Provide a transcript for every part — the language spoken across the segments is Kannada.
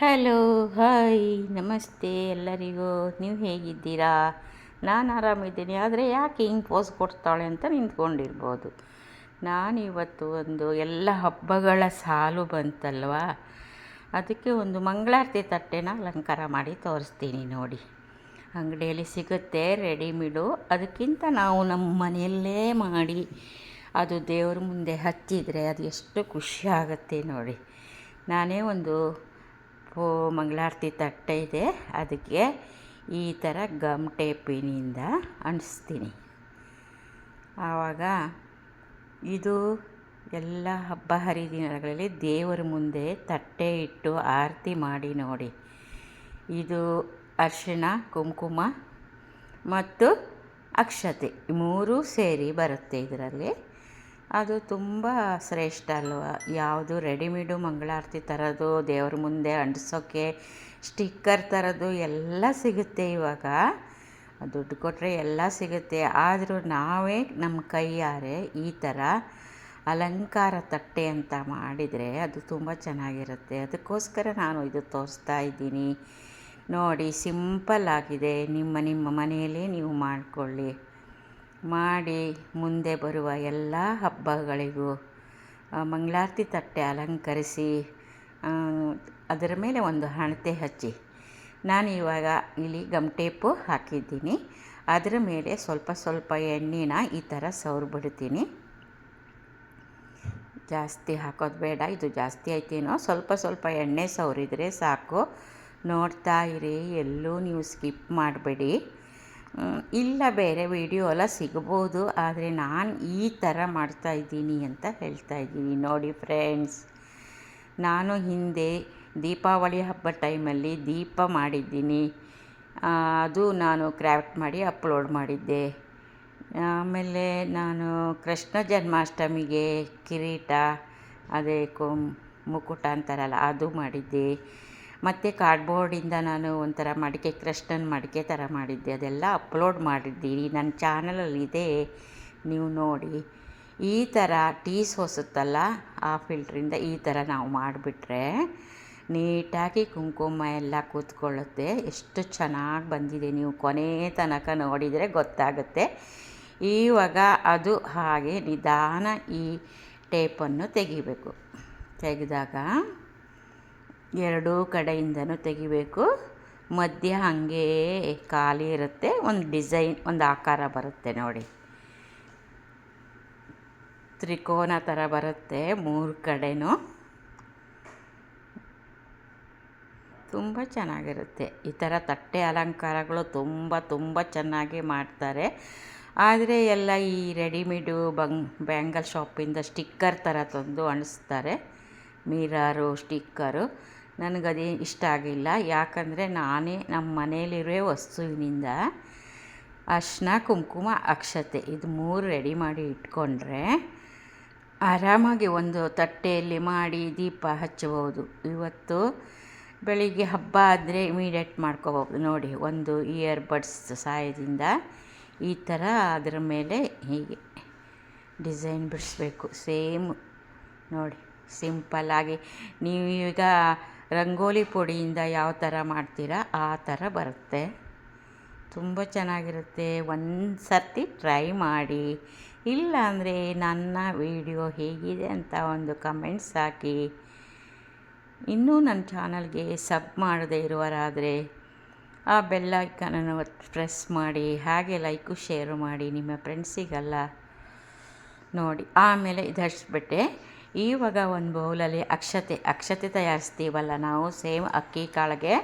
ಹಲೋ, ಹಾಯ್, ನಮಸ್ತೆ ಎಲ್ಲರಿಗೂ. ನೀವು ಹೇಗಿದ್ದೀರಾ? ನಾನು ಆರಾಮಿದ್ದೀನಿ. ಆದರೆ ಯಾಕೆ ಹಿಂಗೆ ಪೋಸ್ ಕೊಡ್ತಾಳೆ ಅಂತ ನಿಂತ್ಕೊಂಡಿರ್ಬೋದು. ನಾನಿವತ್ತು ಒಂದು ಎಲ್ಲ ಹಬ್ಬಗಳ ಸಾಲು ಬಂತಲ್ವಾ? ಅದಕ್ಕೆ ಒಂದು ಮಂಗಳಾರತಿ ತಟ್ಟೆನ ಅಲಂಕಾರ ಮಾಡಿ ತೋರಿಸ್ತೀನಿ ನೋಡಿ. ಅಂಗಡಿಯಲ್ಲಿ ಸಿಗುತ್ತೆ ರೆಡಿಮೇಡು ಅದಕ್ಕಿಂತ ನಾವು ನಮ್ಮ ಮನೆಯಲ್ಲೇ ಮಾಡಿ, ಅದು ದೇವ್ರ ಮುಂದೆ ಹಚ್ಚಿದರೆ ಅದು ಎಷ್ಟು ಖುಷಿ ಆಗುತ್ತೆ ನೋಡಿ. ನಾನೇ ಒಂದು ಪೋ ಮಂಗಳಾರತಿ ತಟ್ಟೆ ಇದೆ. ಅದಕ್ಕೆ ಈ ಥರ ಗಮ್ ಟೇಪಿನಿಂದ ಅಂಟಿಸ್ತೀನಿ. ಆವಾಗ ಇದು ಎಲ್ಲ ಹಬ್ಬ ಹರಿದಿನಗಳಲ್ಲಿ ದೇವರ ಮುಂದೆ ತಟ್ಟೆ ಇಟ್ಟು ಆರತಿ ಮಾಡಿ ನೋಡಿ. ಇದು ಅರಿಶಿಣ, ಕುಂಕುಮ ಮತ್ತು ಅಕ್ಷತೆ ಮೂರೂ ಸೇರಿ ಬರುತ್ತೆ ಇದರಲ್ಲಿ. ಅದು ತುಂಬ ಶ್ರೇಷ್ಠ ಅಲ್ವ? ಯಾವುದು ರೆಡಿಮೇಡು ಮಂಗಳಾರತಿ ಥರದ್ದು ದೇವ್ರ ಮುಂದೆ ಅಂಟಿಸೋಕ್ಕೆ ಸ್ಟಿಕ್ಕರ್ ಥರದ್ದು ಎಲ್ಲ ಸಿಗುತ್ತೆ ಇವಾಗ. ದುಡ್ಡು ಕೊಟ್ಟರೆ ಎಲ್ಲ ಸಿಗುತ್ತೆ. ಆದರೂ ನಾವೇ ನಮ್ಮ ಕೈಯಾರೆ ಈ ಥರ ಅಲಂಕಾರ ತಟ್ಟೆ ಅಂತ ಮಾಡಿದರೆ ಅದು ತುಂಬ ಚೆನ್ನಾಗಿರುತ್ತೆ. ಅದಕ್ಕೋಸ್ಕರ ನಾನು ಇದು ತೋರಿಸ್ತಾ ಇದ್ದೀನಿ. ನೋಡಿ, ಸಿಂಪಲ್ ಆಗಿದೆ. ನಿಮ್ಮ ನಿಮ್ಮ ಮನೆಯಲ್ಲೇ ನೀವು ಮಾಡಿಕೊಳ್ಳಿ. ಮಾಡಿ ಮುಂದೆ ಬರುವ ಎಲ್ಲ ಹಬ್ಬಗಳಿಗೂ ಮಂಗಳಾರತಿ ತಟ್ಟೆ ಅಲಂಕರಿಸಿ ಅದರ ಮೇಲೆ ಒಂದು ಹಣತೆ ಹಚ್ಚಿ. ನಾನು ಇವಾಗ ಇಲ್ಲಿ ಗಮ್ ಟೇಪು ಹಾಕಿದ್ದೀನಿ. ಅದರ ಮೇಲೆ ಸ್ವಲ್ಪ ಸ್ವಲ್ಪ ಎಣ್ಣೆನ ಈ ಥರ ಸವ್ರು ಬಿಡ್ತೀನಿ. ಜಾಸ್ತಿ ಹಾಕೋದು ಬೇಡ, ಇದು ಜಾಸ್ತಿ ಆಯ್ತೇನೋ, ಸ್ವಲ್ಪ ಸ್ವಲ್ಪ ಎಣ್ಣೆ ಸವರಿದರೆ ಸಾಕು. ನೋಡ್ತಾ ಇರಿ, ಎಲ್ಲೂ ನೀವು ಸ್ಕಿಪ್ ಮಾಡಬೇಡಿ. ಇಲ್ಲ ಬೇರೆ ವಿಡಿಯೋ ಎಲ್ಲ ಸಿಗ್ಬೋದು, ಆದರೆ ನಾನು ಈ ಥರ ಮಾಡ್ತಾಯಿದ್ದೀನಿ ಅಂತ ಹೇಳ್ತಾ ಇದ್ದೀನಿ. ನೋಡಿ ಫ್ರೆಂಡ್ಸ್ ನಾನು ಹಿಂದೆ ದೀಪಾವಳಿ ಹಬ್ಬ ಟೈಮಲ್ಲಿ ದೀಪ ಮಾಡಿದ್ದೀನಿ. ಅದು ನಾನು ಕ್ರಾಫ್ಟ್ ಮಾಡಿ ಅಪ್ಲೋಡ್ ಮಾಡಿದ್ದೆ. ಆಮೇಲೆ ನಾನು ಕೃಷ್ಣ ಜನ್ಮಾಷ್ಟಮಿಗೆ ಕಿರೀಟ, ಅದೇ ಕೊ ಮುಕುಟ ಅಂತಾರಲ್ಲ, ಅದು ಮಾಡಿದ್ದೆ. ಮತ್ತು ಕಾರ್ಡ್ಬೋರ್ಡಿಂದ ನಾನು ಒಂಥರ ಮಡಿಕೆ ಕೃಷ್ಣನ ಮಡಿಕೆ ಥರ ಮಾಡಿದ್ದೆ. ಅದೆಲ್ಲ ಅಪ್ಲೋಡ್ ಮಾಡಿದ್ದೀನಿ ನನ್ನ ಚಾನಲಲ್ಲಿದೆ ನೀವು ನೋಡಿ. ಈ ಥರ ಟೀಸ್ ಹೊಸುತ್ತಲ್ಲ? ಆ ಫಿಲ್ಟ್ರಿಂದ ಈ ಥರ ನಾವು ಮಾಡಿಬಿಟ್ರೆ ನೀಟಾಗಿ ಕುಂಕುಮ ಎಲ್ಲ ಕೂತ್ಕೊಳ್ಳುತ್ತೆ. ಎಷ್ಟು ಚೆನ್ನಾಗಿ ಬಂದಿದೆ ನೀವು ಕೊನೆ ತನಕ ನೋಡಿದರೆ ಗೊತ್ತಾಗುತ್ತೆ. ಈವಾಗ ಅದು ಹಾಗೆ ನಿಧಾನ ಈ ಟೇಪನ್ನು ತೆಗಿಬೇಕು. ತೆಗೆದಾಗ ಎರಡೂ ಕಡೆಯಿಂದನೂ ತೆಗಿಬೇಕು. ಮಧ್ಯ ಹಾಗೆ ಖಾಲಿ ಇರುತ್ತೆ. ಒಂದು ಡಿಸೈನ್, ಒಂದು ಆಕಾರ ಬರುತ್ತೆ ನೋಡಿ. ತ್ರಿಕೋನ ಥರ ಬರುತ್ತೆ ಮೂರು ಕಡೆನೂ. ತುಂಬ ಚೆನ್ನಾಗಿರುತ್ತೆ. ಈ ಥರ ತಟ್ಟೆ ಅಲಂಕಾರಗಳು ತುಂಬ ತುಂಬ ಚೆನ್ನಾಗಿ ಮಾಡ್ತಾರೆ. ಆದರೆ ಎಲ್ಲ ಈ ರೆಡಿಮೇಡು ಬಂಗ್, ಬ್ಯಾಂಗಲ್ ಶಾಪಿಂದ ಸ್ಟಿಕ್ಕರ್ ಥರ ತಂದು ಅಣಿಸ್ತಾರೆ. ಮಿರಾರು, ಸ್ಟಿಕ್ಕರು. ನನಗದೇ ಇಷ್ಟ ಆಗಿಲ್ಲ. ಯಾಕಂದರೆ ನಾನೇ ನಮ್ಮ ಮನೆಯಲ್ಲಿರೋ ವಸ್ತುವಿನಿಂದ ಅರ್ಶಿನ, ಕುಂಕುಮ, ಅಕ್ಷತೆ ಇದು ಮೂರು ರೆಡಿ ಮಾಡಿ ಇಟ್ಕೊಂಡ್ರೆ ಆರಾಮಾಗಿ ಒಂದು ತಟ್ಟೆಯಲ್ಲಿ ಮಾಡಿ ದೀಪ ಹಚ್ಚಬಹುದು. ಇವತ್ತು ಬೆಳಿಗ್ಗೆ ಹಬ್ಬ ಆದರೆ ಇಮಿಡಿಯೇಟ್ ಮಾಡ್ಕೋಬೋದು ನೋಡಿ, ಒಂದು ಇಯರ್ ಬಡ್ಸ್ ಸಹಾಯದಿಂದ ಈ ಥರ ಅದರ ಮೇಲೆ ಹೀಗೆ ಡಿಸೈನ್ ಬಿಡಿಸ್ಬೇಕು. ಸೇಮ್ ನೋಡಿ ಸಿಂಪಲ್ಲಾಗಿ ನೀವು ಈಗ ರಂಗೋಲಿ ಪುಡಿಯಿಂದ ಯಾವ ಥರ ಮಾಡ್ತೀರಾ ಆ ಥರ ಬರುತ್ತೆ. ತುಂಬ ಚೆನ್ನಾಗಿರುತ್ತೆ. ಒಂದು ಸರ್ತಿ ಟ್ರೈ ಮಾಡಿ. ಇಲ್ಲ ಅಂದರೆ ನನ್ನ ವಿಡಿಯೋ ಹೇಗಿದೆ ಅಂತ ಒಂದು ಕಮೆಂಟ್ಸ್ ಹಾಕಿ. ಇನ್ನೂ ನನ್ನ ಚಾನಲ್ಗೆ ಸಬ್ ಮಾಡದೇ ಇರುವರಾದರೆ ಆ ಬೆಲ್ ಐಕನನ್ನು ಪ್ರೆಸ್ ಮಾಡಿ. ಹಾಗೆ ಲೈಕು, ಶೇರು ಮಾಡಿ. ನಿಮ್ಮ ಫ್ರೆಂಡ್ಸಿಗೆಲ್ಲ ನೋಡಿ. ಆಮೇಲೆ ಇದು ಹಚ್ಬಿಟ್ಟೆ ಇವಾಗ ಒಂದು ಬೌಲಲ್ಲಿ ಅಕ್ಷತೆ ಅಕ್ಷತೆ ತಯಾರಿಸ್ತೀವಲ್ಲ ನಾವು? ಸೇಮ್ ಅಕ್ಕಿ ಕಾಳಿಗೆ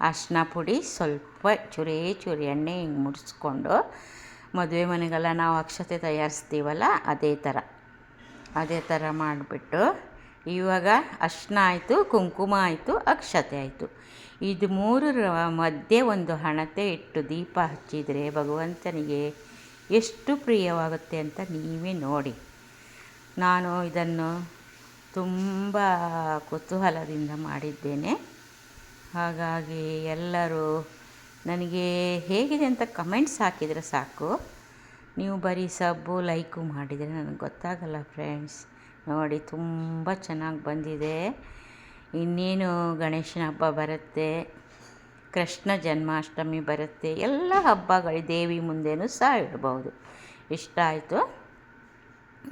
ಅರ್ಶಿನ ಪುಡಿ ಸ್ವಲ್ಪ ಚುರಿ ಚುರಿ ಎಣ್ಣೆ ಹಿಂಗೆ ಮುಡಿಸ್ಕೊಂಡು ಮದುವೆ ಮನೆಗೆಲ್ಲ ನಾವು ಅಕ್ಷತೆ ತಯಾರಿಸ್ತೀವಲ್ಲ, ಅದೇ ಥರ. ಅದೇ ಥರ ಮಾಡಿಬಿಟ್ಟು ಇವಾಗ ಅರ್ಶಿನ ಆಯಿತು, ಕುಂಕುಮ ಆಯಿತು, ಅಕ್ಷತೆ ಆಯಿತು. ಇದು ಮೂರರ ಮಧ್ಯೆ ಒಂದು ಹಣತೆ ಇಟ್ಟು ದೀಪ ಹಚ್ಚಿದರೆ ಭಗವಂತನಿಗೆ ಎಷ್ಟು ಪ್ರಿಯವಾಗುತ್ತೆ ಅಂತ ನೀವೇ ನೋಡಿ. ನಾನು ಇದನ್ನು ತುಂಬ ಕುತೂಹಲದಿಂದ ಮಾಡಿದ್ದೇನೆ. ಹಾಗಾಗಿ ಎಲ್ಲರೂ ನನಗೆ ಹೇಗಿದೆ ಅಂತ ಕಮೆಂಟ್ಸ್ ಹಾಕಿದರೆ ಸಾಕು. ನೀವು ಬರೀ ಸಬ್ಬು, ಲೈಕು ಮಾಡಿದರೆ ನನಗೆ ಗೊತ್ತಾಗಲ್ಲ ಫ್ರೆಂಡ್ಸ್. ನೋಡಿ, ತುಂಬ ಚೆನ್ನಾಗಿ ಬಂದಿದೆ. ಇನ್ನೇನು ಗಣೇಶನ ಹಬ್ಬ ಬರುತ್ತೆ, ಕೃಷ್ಣ ಜನ್ಮಾಷ್ಟಮಿ ಬರುತ್ತೆ, ಎಲ್ಲ ಹಬ್ಬಗಳು ದೇವಿ ಮುಂದೆನೂ ಸಹ ಇಡ್ಬೋದು ಇಷ್ಟ ಆಯಿತು.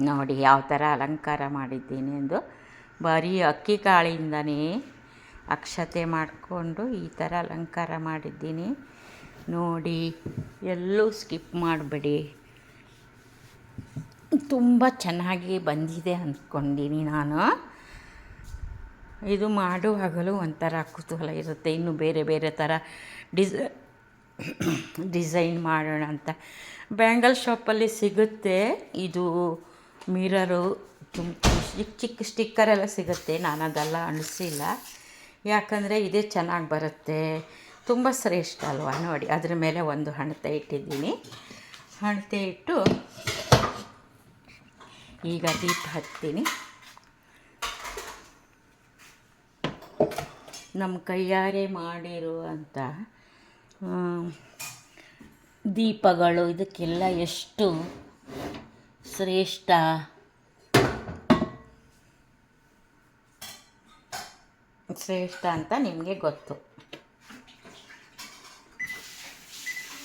ನೋಡಿ ಯಾವ ಥರ ಅಲಂಕಾರ ಮಾಡಿದ್ದೀನಿ ಎಂದು ಬರೀ ಅಕ್ಕಿ ಕಾಳಿಂದನೇ ಅಕ್ಷತೆ ಮಾಡಿಕೊಂಡು ಈ ಥರ ಅಲಂಕಾರ ಮಾಡಿದ್ದೀನಿ. ನೋಡಿ, ಎಲ್ಲೂ ಸ್ಕಿಪ್ ಮಾಡಬೇಡಿ. ತುಂಬ ಚೆನ್ನಾಗಿ ಬಂದಿದೆ ಅಂದ್ಕೊಂಡಿನಿ ನಾನು. ಇದು ಮಾಡುವಾಗಲೂ ಒಂಥರ ಕುತೂಹಲ ಇರುತ್ತೆ. ಇನ್ನು ಬೇರೆ ಬೇರೆ ಥರ ಡಿಸ, ಡಿಸೈನ್ ಮಾಡೋಣ ಅಂತ. ಬ್ಯಾಂಗಲ್ ಶಾಪಲ್ಲಿ ಸಿಗುತ್ತೆ. ಇದು ಮಿರರು ತುಂಬ ಚಿಕ್ಕ ಚಿಕ್ಕ ಸ್ಟಿಕ್ಕರೆಲ್ಲ ಸಿಗುತ್ತೆ. ನಾನು ಅದೆಲ್ಲ ಅಣಿಸಿಲ್ಲ ಯಾಕಂದರೆ ಇದೇ ಚೆನ್ನಾಗಿ ಬರುತ್ತೆ. ತುಂಬ ಶ್ರೇಷ್ಠ ಅಲ್ವಾ ನೋಡಿ. ಅದ್ರ ಮೇಲೆ ಒಂದು ಹಣತೆ ಇಟ್ಟಿದ್ದೀನಿ. ಹಣತೆ ಇಟ್ಟು ಈಗ ದೀಪ ಹಚ್ತೀನಿ ನಮ್ಮ ಕೈಯಾರೆ ಮಾಡಿರುವಂಥ ದೀಪಗಳು, ಇದಕ್ಕೆಲ್ಲ ಎಷ್ಟು ಶ್ರೇಷ್ಠ. ಶ್ರೇಷ್ಠ ಅಂತ ನಿಮಗೆ ಗೊತ್ತು.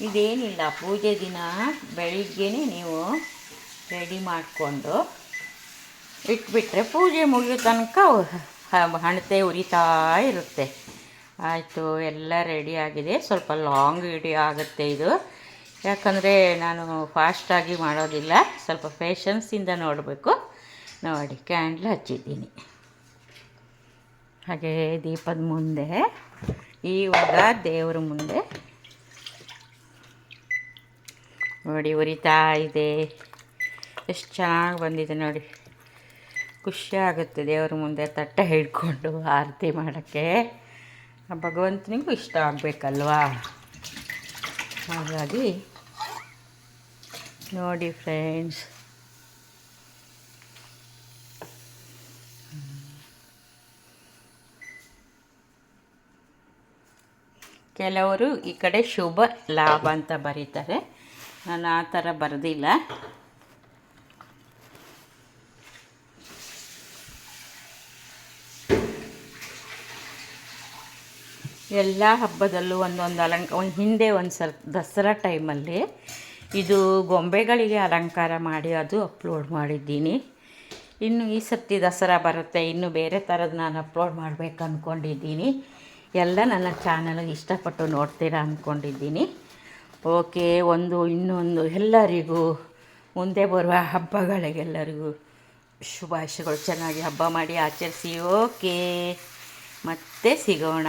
ಇದೇನಿಲ್ಲ, ಪೂಜೆ ದಿನ ಬೆಳಿಗ್ಗೆ ನೀವು ರೆಡಿ ಮಾಡಿಕೊಂಡು ಇಟ್ಬಿಟ್ರೆ ಪೂಜೆ ಮುಗಿಯೋ ತನಕ ಹಣತೆ ಉರಿತಾ ಇರುತ್ತೆ. ಆಯಿತು, ಎಲ್ಲ ರೆಡಿ ಆಗಿದೆ. ಸ್ವಲ್ಪ ಲಾಂಗ್ ವಿಡಿಯೋ ಆಗುತ್ತೆ ಇದು. ಯಾಕಂದರೆ ನಾನು ಫಾಸ್ಟಾಗಿ ಮಾಡೋದಿಲ್ಲ. ಸ್ವಲ್ಪ ಪೇಷನ್ಸಿಂದ ನೋಡಬೇಕು. ನೋಡಿ ಕ್ಯಾಂಡ್ಲ್ ಹಚ್ಚಿದ್ದೀನಿ. ಹಾಗೆ ದೀಪದ ಮುಂದೆ ಈವಾಗ ದೇವರ ಮುಂದೆ. ನೋಡಿ, ಉರಿತಾ ಇದೆ. ಎಷ್ಟು ಚೆನ್ನಾಗಿ ಬಂದಿದೆ ನೋಡಿ. ಖುಷಿ ಆಗುತ್ತೆ ದೇವ್ರ ಮುಂದೆ ತಟ್ಟೆ ಹಿಡ್ಕೊಂಡು ಆರತಿ ಮಾಡೋಕ್ಕೆ. ಭಗವಂತನಿಗೂ ಇಷ್ಟ ಆಗಬೇಕಲ್ವಾ? ಹಾಗಾಗಿ ನೋಡಿ ಫ್ರೆಂಡ್ಸ್. ಕೆಲವರು ಈ ಕಡೆ ಶುಭ ಲಾಭ ಅಂತ ಬರೀತಾರೆ. ನಾನು ಆ ಥರ ಬರೆದಿಲ್ಲ. ಎಲ್ಲ ಹಬ್ಬದಲ್ಲೂ ಒಂದೊಂದು ಅಲಂಕ, ಒಂದು ಹಿಂದೆ ಒಂದು ಸಲ ದಸರಾ ಟೈಮಲ್ಲಿ ಇದು ಗೊಂಬೆಗಳಿಗೆ ಅಲಂಕಾರ ಮಾಡಿ ಅದು ಅಪ್ಲೋಡ್ ಮಾಡಿದ್ದೀನಿ. ಇನ್ನು ಈ ಸರ್ತಿ ದಸರಾ ಬರುತ್ತೆ. ಇನ್ನು ಬೇರೆ ಥರದ್ದು ನಾನು ಅಪ್ಲೋಡ್ ಮಾಡಬೇಕು ಅಂದ್ಕೊಂಡಿದ್ದೀನಿ ಎಲ್ಲ ನನ್ನ ಚಾನಲ್ ಇಷ್ಟಪಟ್ಟು ನೋಡ್ತೀರಾ ಅಂದ್ಕೊಂಡಿದ್ದೀನಿ ಓಕೆ, ಒಂದು, ಇನ್ನೊಂದು ಎಲ್ಲರಿಗೂ ಮುಂದೆ ಬರುವ ಹಬ್ಬಗಳಿಗೆಲ್ಲರಿಗೂ ಶುಭಾಶಯಗಳು. ಚೆನ್ನಾಗಿ ಹಬ್ಬ ಮಾಡಿ ಆಚರಿಸಿ. ಓಕೆ, ಮತ್ತೆ ಸಿಗೋಣ.